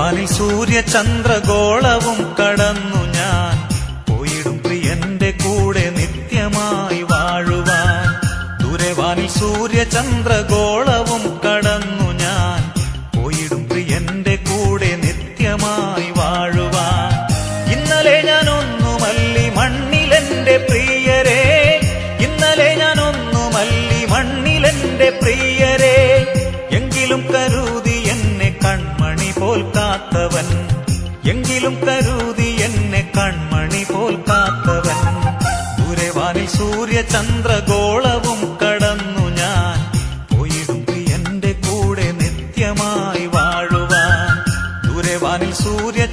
ദൂരവാനിൽ സൂര്യ ചന്ദ്രഗോളവും കടന്നു ഞാൻ. പോയിടും പ്രിയന്റെ കൂടെ നിത്യമായി വാഴുവാൻ. ദൂരവാനിൽ സൂര്യ ചന്ദ്രഗോളവും കൺമണി പോൽ കാത്തവൻ. ദൂരവാനിൽ സൂര്യ ചന്ദ്രഗോളവും കടന്നു ഞാൻ. പോയിടും എന്റെ കൂടെ നിത്യമായി വാഴുവാൻ. ദൂരവാനിൽ സൂര്യ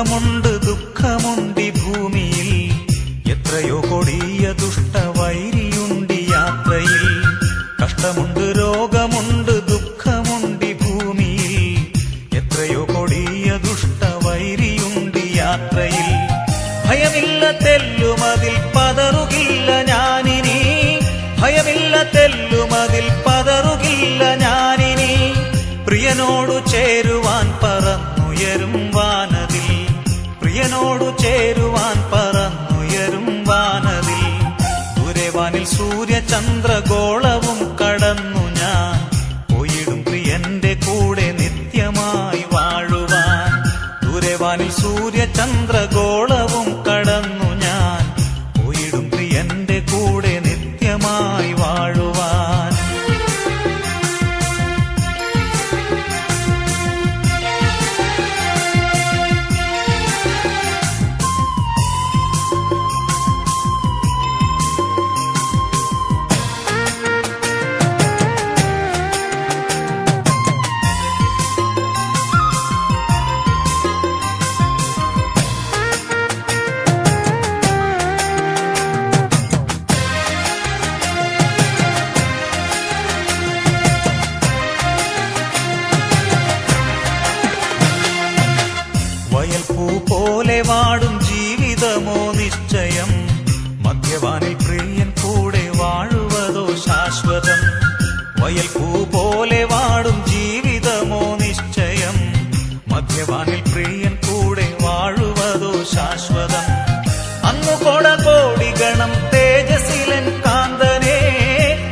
രോഗമുണ്ട് ദുഃഖമുണ്ട് ഭൂമിയിൽ. എത്രയോ ചേരുവാൻ പറന്നുയരും വാനതിൽ ദൂരവാനിൽ സൂര്യ ചന്ദ്രഗോളവും കടന്നു ഞാൻ. പോയിടും പ്രിയന്റെ കൂടെ നിത്യമായി വാഴുവാൻ. ദൂരവാനിൽ സൂര്യ വാടും ജീവിതമോ നിശ്ചയം? മദ്യവാനിൽ പ്രിയൻ കൂടെ വാഴുവതോ ശാശ്വതം? വയൽ പൂ പോലെ വാടും ജീവിതമോ നിശ്ചയം? മദ്യവാനിൽ പ്രിയൻ കൂടെ വാഴുവതോ ശാശ്വതം? അന്നു കൊട കോടി ഗണം തേജസിലൻ കാന്തനെ.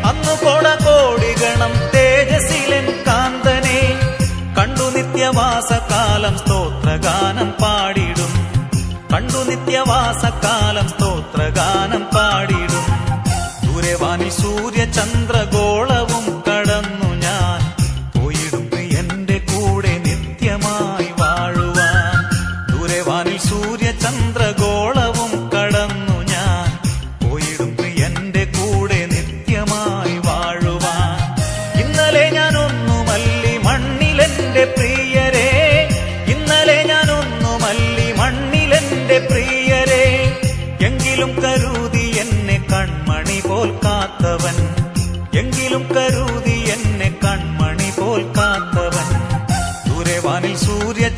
അന്നു കൊട കോടി ഗണം തേജസിലൻ കാന്തനെ. കണ്ടു നിത്യവാസകാലം സ്തോത്രഗാനം പാടിടും കണ്ടു നിത്യവാസകാലം സ്തോത്രഗാനം എങ്കിലും കരുതി എന്നെ കൺമണി പോൽ കാത്തവൻ. എങ്കിലും കരുതി എന്നെ കൺമണി പോൽ കാത്തവൻ. ദൂരവാനിൽ സൂര്യ